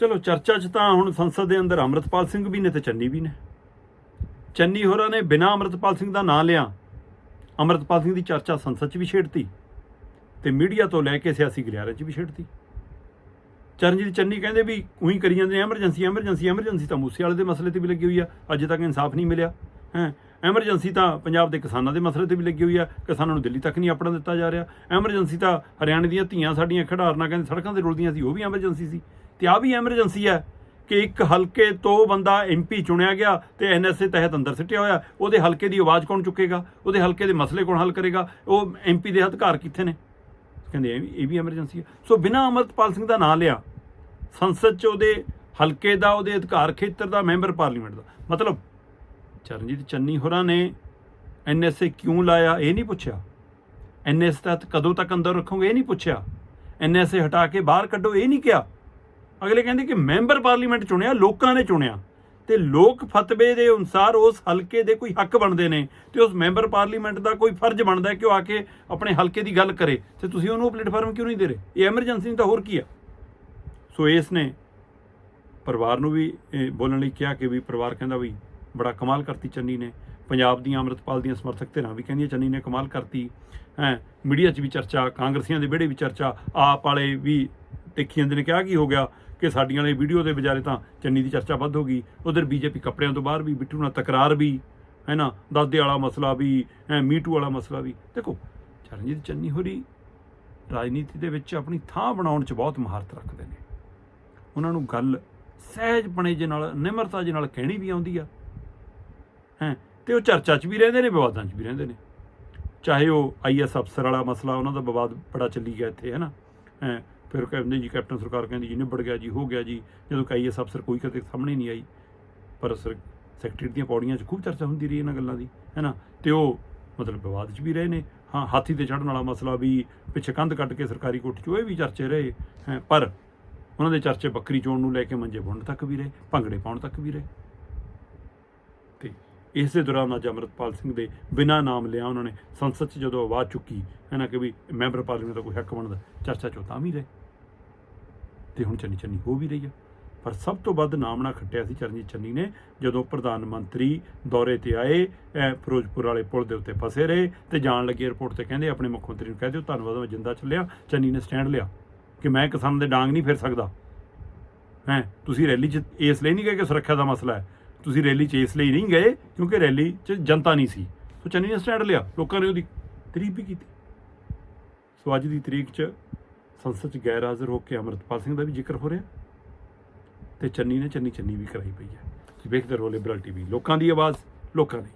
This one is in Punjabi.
ਚਲੋ ਚਰਚਾ 'ਚ ਤਾਂ ਹੁਣ ਸੰਸਦ ਦੇ ਅੰਦਰ ਅੰਮ੍ਰਿਤਪਾਲ ਸਿੰਘ ਵੀ ਨੇ ਤੇ ਚੰਨੀ ਵੀ ਨੇ। ਚੰਨੀ ਹੋਰਾਂ ਨੇ ਬਿਨਾਂ ਅੰਮ੍ਰਿਤਪਾਲ ਸਿੰਘ ਦਾ ਨਾਂ ਲਿਆ। ਅੰਮ੍ਰਿਤਪਾਲ ਸਿੰਘ ਦੀ ਚਰਚਾ ਸੰਸਦ 'ਚ ਵੀ ਛੇੜਤੀ ਤੇ ਮੀਡੀਆ ਤੋਂ ਲੈ ਕੇ ਸਿਆਸੀ ਗਲਿਆਰੇ 'ਚ ਵੀ ਛੇੜਤੀ। ਚਰਨਜੀਤ ਚੰਨੀ ਕਹਿੰਦੇ ਵੀ ਉਹੀ ਕਰੀ ਜਾਂਦੇ ਨੇ ਐਮਰਜੈਂਸੀ ਐਮਰਜੈਂਸੀ ਐਮਰਜੈਂਸੀ ਤਾਂ ਮੂਸੇ ਵਾਲੇ ਦੇ ਮਸਲੇ ਤੇ ਵੀ ਲੱਗੀ ਹੋਈ ਆ, ਅਜੇ ਤੱਕ ਇਨਸਾਫ ਨਹੀਂ ਮਿਲਿਆ। ਹੈ, ਐਮਰਜੈਂਸੀ ਤਾਂ ਪੰਜਾਬ ਦੇ ਕਿਸਾਨਾਂ ਦੇ ਮਸਲੇ ਤੇ ਵੀ ਲੱਗੀ ਹੋਈ ਆ, ਕਿਸਾਨਾਂ ਨੂੰ ਦਿੱਲੀ ਤੱਕ ਨਹੀਂ ਆਪਣਾ ਦਿੱਤਾ ਜਾ ਰਿਹਾ। ਐਮਰਜੈਂਸੀ ਤਾਂ ਹਰਿਆਣੇ ਦੀਆਂ ਧੀਆਂ ਸਾਡੀਆਂ ਖਿਡਾਰਨਾ ਕਹਿੰਦੇ ਸੜਕਾਂ ਤੇ ਰੁਲਦੀਆਂ ਸੀ, ਉਹ ਵੀ ਐਮਰਜੈਂਸੀ ਸੀ। ਤੇ ਆ ਵੀ ਐਮਰਜੈਂਸੀ ਹੈ ਕਿ ਇੱਕ ਹਲਕੇ ਤੋਂ ਬੰਦਾ ਐਮਪੀ ਚੁਣਿਆ ਗਿਆ ਤੇ ਐਨਐਸਏ ਤਹਿਤ ਅੰਦਰ ਸਿੱਟਿਆ ਹੋਇਆ। ਉਹਦੇ ਹਲਕੇ ਦੀ ਆਵਾਜ਼ ਕੌਣ ਚੁੱਕੇਗਾ? ਉਹਦੇ ਹਲਕੇ ਦੇ ਮਸਲੇ ਕੌਣ ਹੱਲ ਕਰੇਗਾ? ਉਹ ਐਮਪੀ ਦੇ ਅਧਿਕਾਰ ਕਿੱਥੇ ਨੇ? ਕਹਿੰਦੇ ਇਹ ਵੀ ਇਹ ਵੀ ਐਮਰਜੈਂਸੀ ਹੈ। ਸੋ ਬਿਨਾਂ ਅਮਰਤਪਾਲ ਸਿੰਘ ਦਾ ਨਾਂ ਲਿਆ, ਸੰਸਦ 'ਚ ਉਹਦੇ ਹਲਕੇ ਦਾ, ਉਹਦੇ ਅਧਿਕਾਰ ਖੇਤਰ ਦਾ, ਮੈਂਬਰ ਪਾਰਲੀਮੈਂਟ ਦਾ। ਮਤਲਬ ਚਰਨਜੀਤ ਚੰਨੀ ਹੋਰਾਂ ਨੇ ਐਨਐਸਏ ਕਿਉਂ ਲਾਇਆ, ਇਹ ਨਹੀਂ ਪੁੱਛਿਆ। ਐਨਐਸ ਤਹਿਤ ਕਦੋਂ ਤੱਕ ਅੰਦਰ ਰੱਖੋਗੇ, ਇਹ ਨਹੀਂ ਪੁੱਛਿਆ। ਐਨਐਸਏ ਹਟਾ ਕੇ ਬਾਹਰ ਕੱਢੋ, ਇਹ ਨਹੀਂ ਕਿਹਾ। ਅਗਲੇ ਕਹਿੰਦੇ ਕਿ ਮੈਂਬਰ ਪਾਰਲੀਮੈਂਟ ਚੁਣਿਆ, ਲੋਕਾਂ ਨੇ ਚੁਣਿਆ। ਤੇ ਲੋਕ ਫਤਵੇ ਦੇ ਅਨੁਸਾਰ ਉਸ ਹਲਕੇ ਦੇ ਕੋਈ ਹੱਕ ਬਣਦੇ ਨੇ ਤੇ ਉਸ ਮੈਂਬਰ ਪਾਰਲੀਮੈਂਟ ਦਾ ਕੋਈ ਫਰਜ਼ ਬਣਦਾ ਕਿ ਉਹ ਆ ਕੇ ਆਪਣੇ ਹਲਕੇ ਦੀ ਗੱਲ ਕਰੇ। ਤੇ ਤੁਸੀਂ ਉਹਨੂੰ ਪਲੇਟਫਾਰਮ ਕਿਉਂ ਨਹੀਂ ਦੇ ਰਹੇ? ਇਹ ਐਮਰਜੈਂਸੀ ਨਹੀਂ ਤਾਂ ਹੋਰ ਕੀ ਆ? ਸੋ ਇਸ ਨੇ ਪਰਿਵਾਰ ਨੂੰ ਵੀ, ਇਹ ਬੋਲਣ ਲਈ ਕਿਹਾ ਕਿ ਵੀ ਪਰਿਵਾਰ ਕਹਿੰਦਾ ਵੀ ਬੜਾ ਕਮਾਲ ਕਰਤੀ ਚੰਨੀ ਨੇ। ਪੰਜਾਬ ਦੀਆਂ ਅੰਮ੍ਰਿਤਪਾਲ ਦੀਆਂ ਸਮਰਥਕ ਧਿਰਾਂ ਵੀ ਕਹਿੰਦੀਆਂ ਚੰਨੀ ਨੇ ਕਮਾਲ ਕਰਤੀ। ਹੈ, ਮੀਡੀਆ 'ਚ ਵੀ ਚਰਚਾ, ਕਾਂਗਰਸੀਆਂ ਦੇ ਵਿਹੜੇ ਵੀ ਚਰਚਾ, ਆਪ ਵਾਲੇ ਵੀ ਦੇਖੀ ਜਾਂਦੇ ਨੇ ਕਿਹਾ ਕੀ ਹੋ ਗਿਆ? ਕਿ ਸਾਡੀਆਂ ਵਾਲੇ ਵੀਡੀਓ ਦੇ ਵਿਚਾਰੇ ਤਾਂ ਚੰਨੀ ਦੀ ਚਰਚਾ ਵੱਧ ਹੋ ਗਈ। ਉਧਰ ਬੀਜੇਪੀ ਕੱਪੜਿਆਂ ਤੋਂ ਬਾਹਰ ਵੀ, ਬਿੱਟੂ ਨਾਲ ਤਕਰਾਰ ਵੀ, ਹੈ ਨਾ? ਦਾਦੇ ਵਾਲਾ ਮਸਲਾ ਵੀ ਹੈ ਮੀਟੂ ਵਾਲਾ ਮਸਲਾ ਵੀ। ਦੇਖੋ, ਚਰਨਜੀਤ ਚੰਨੀ ਹੋਰੀ ਰਾਜਨੀਤੀ ਦੇ ਵਿੱਚ ਆਪਣੀ ਥਾਂ ਬਣਾਉਣ 'ਚ ਬਹੁਤ ਮਹਾਰਤ ਰੱਖਦੇ ਨੇ। ਉਹਨਾਂ ਨੂੰ ਗੱਲ ਸਹਿਜਪਣੇ ਬਣੇ ਨਾਲ, ਨਿਮਰਤਾ ਜੇ ਨਾਲ ਕਹਿਣੀ ਵੀ ਆਉਂਦੀ ਆ। ਹੈ? ਤੇ ਉਹ ਚਰਚਾ 'ਚ ਵੀ ਰਹਿੰਦੇ ਨੇ, ਵਿਵਾਦਾਂ 'ਚ ਵੀ ਰਹਿੰਦੇ ਨੇ। ਚਾਹੇ ਉਹ ਆਈਐਸ ਅਫਸਰ ਵਾਲਾ ਮਸਲਾ, ਉਹਨਾਂ ਦਾ ਵਿਵਾਦ ਬੜਾ ਚੱਲੀ ਗਿਆ ਇੱਥੇ, ਹੈ ਨਾ? ਹੈ, ਫਿਰ ਕਹਿੰਦੇ ਜੀ ਕੈਪਟਨ ਸਰਕਾਰ ਕਹਿੰਦੀ ਜੀ ਨਿਬੜ ਗਿਆ ਜੀ, ਹੋ ਗਿਆ ਜੀ। ਜਦੋਂ ਕਈ ਆਈਐਸ ਅਫਸਰ ਕੋਈ ਕਦੇ ਸਾਹਮਣੇ ਨਹੀਂ ਆਈ। ਪਰ ਸਰ ਸੈਕਟਰੀ ਦੀਆਂ ਪੌੜੀਆਂ 'ਚ ਖੂਬ ਚਰਚਾ ਹੁੰਦੀ ਰਹੀ ਇਹਨਾਂ ਗੱਲਾਂ ਦੀ ਹੈ ਨਾ ਤੇ ਉਹ ਮਤਲਬ ਵਿਵਾਦ 'ਚ ਵੀ ਰਹੇ ਨੇ। ਹਾਂ, ਹਾਥੀ ਤੇ ਚੜ੍ਹਨ ਵਾਲਾ ਮਸਲਾ ਵੀ ਪਿੱਛੇ ਕੰਧ ਕੱਟ ਕੇ ਸਰਕਾਰੀ ਕੋਠੀ 'ਚ, ਉਹ ਵੀ ਚਰਚੇ ਰਹੇ, ਹੈ? ਪਰ ਉਹਨਾਂ ਦੇ ਚਰਚੇ ਬੱਕਰੀ ਚੋਣ ਨੂੰ ਲੈ ਕੇ ਮੰਜੇ ਬੁਣਨ ਤੱਕ ਵੀ ਰਹੇ, ਭੰਗੜੇ ਪਾਉਣ ਤੱਕ ਵੀ ਰਹੇ। ਇਸ ਦੌਰਾਨ ਅੱਜ ਅੰਮ੍ਰਿਤਪਾਲ ਸਿੰਘ ਦੇ ਬਿਨਾਂ ਨਾਮ ਲਿਆ ਉਹਨਾਂ ਨੇ। ਸੰਸਦ 'ਚ ਜਦੋਂ ਆਵਾਜ਼ ਚੁੱਕੀ ਹੈ ਨਾ ਕਿ ਵੀ ਮੈਂਬਰ ਪਾਰਲੀਮੈਂਟ ਦਾ ਕੋਈ ਹੱਕ ਬਣਦਾ, ਚਰਚਾ 'ਚੋਂ ਤਾਂ ਵੀ ਰਹੇ। ਤੇ ਹੁਣ ਚੰਨੀ ਚੰਨੀ ਹੋ ਵੀ ਰਹੀ ਆ। ਪਰ ਸਭ ਤੋਂ ਵੱਧ ਨਾਮਣਾ ਖੱਟਿਆ ਸੀ ਚਰਨਜੀਤ ਚੰਨੀ ਨੇ, ਜਦੋਂ ਪ੍ਰਧਾਨ ਮੰਤਰੀ ਦੌਰੇ ਤੇ ਆਏ, ਇਹ ਫਿਰੋਜ਼ਪੁਰ ਵਾਲੇ ਪੁਲ ਦੇ ਉੱਤੇ ਫਸੇ ਰਹੇ ਤੇ ਜਾਣ ਲੱਗੇ 에어ਪੋਰਟ ਤੇ ਕਹਿੰਦੇ, ਆਪਣੇ ਮੁੱਖ ਮੰਤਰੀ ਨੂੰ ਕਹਿ ਦਿਓ, ਧੰਨਵਾਦ, ਮੈਂ ਜਿੰਦਾ ਚੱਲਿਆ ਚੰਨੀ ਨੇ ਸਟੈਂਡ ਲਿਆ। ਕਿ ਮੈਂ ਕਿਸਾਨ ਦੇ ਡਾਂਗ ਨਹੀਂ ਫਿਰ ਸਕਦਾ। ਹੈ, ਤੁਸੀਂ ਰੈਲੀ 'ਚ ਇਸ ਲਈ ਨਹੀਂ ਗਏ ਕਿ ਸੁਰੱਖਿਆ ਦਾ ਮਸਲਾ ਹੈ? ਤੁਸੀਂ ਰੈਲੀ 'ਚ ਇਸ ਲਈ ਨਹੀਂ ਗਏ ਕਿਉਂਕਿ ਰੈਲੀ 'ਚ ਜਨਤਾ ਨਹੀਂ ਸੀ। ਸੋ ਚੰਨੀ ਨੇ ਸਟੈਂਡ ਲਿਆ, ਲੋਕਾਂ ਨੇ ਉਹਦੀ ਤਾਰੀਫ ਵੀ ਕੀਤੀ। ਸੋ ਅੱਜ ਦੀ ਤਰੀਕ 'ਚ ਸੰਸਦ 'ਚ ਗੈਰ ਹਾਜ਼ਰ ਹੋ ਕੇ ਅਮਰਤਪਾਲ ਸਿੰਘ ਦਾ ਵੀ ਜ਼ਿਕਰ ਹੋ ਰਿਹਾ ਤੇ ਚੰਨੀ ਨੇ ਚੰਨੀ ਚੰਨੀ ਵੀ ਕਰਾਈ ਪਈ ਹੈ। ਤੁਸੀਂ ਵੇਖਦੇ ਰਹੋ ਲਿਬਰਲ ਟੀਵੀ ਲੋਕਾਂ ਦੀ ਆਵਾਜ਼, ਲੋਕਾਂ ਦੀ।